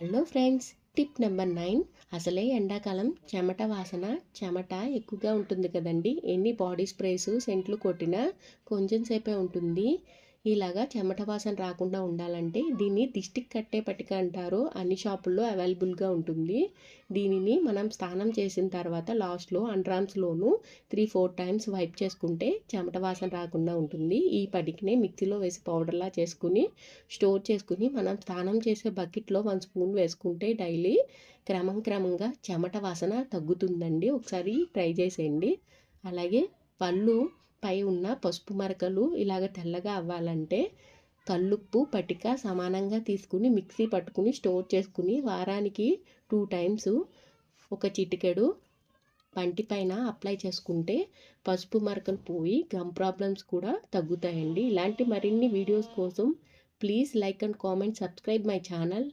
Hello friends tip number nine. అసలే ఎండాకాలం చెమట వాసన చెమట ఎక్కువగా ఉంటుంది కదండి. ఎన్ని బాడీ స్ప్రేస్ సెంట్లు కొట్టినా కొంచెం సేపే ఉంటుంది. ఇలాగా చెమట వాసన రాకుండా ఉండాలంటే దీన్ని దిష్టికి కట్టే పట్టిక అంటారు. అన్ని షాపుల్లో అవైలబుల్గా ఉంటుంది. దీనిని మనం స్నానం చేసిన తర్వాత లాస్ట్లో అండ్రామ్స్లోను త్రీ ఫోర్ టైమ్స్ వైప్ చేసుకుంటే చెమట వాసన రాకుండా ఉంటుంది. ఈ పటికనే మిక్సీలో వేసి పౌడర్లా చేసుకుని స్టోర్ చేసుకుని మనం స్నానం చేసే బకెట్లో వన్ స్పూన్ వేసుకుంటే డైలీ క్రమం క్రమంగా చెమట వాసన తగ్గుతుందండి. ఒకసారి ట్రై చేసేయండి. అలాగే పళ్ళు పై ఉన్న పసుపు మరకలు ఇలాగ తెల్లగా అవ్వాలంటే కల్లుప్పు పటిక సమానంగా తీసుకుని మిక్సీ పట్టుకుని స్టోర్ చేసుకుని వారానికి టూ టైమ్స్ ఒక చిటికెడు పంటిపైన అప్లై చేసుకుంటే పసుపు మరకలు పోయి గమ్ ప్రాబ్లమ్స్ కూడా తగ్గుతాయండి. ఇలాంటి మరిన్ని వీడియోస్ కోసం please like and comment subscribe my channel.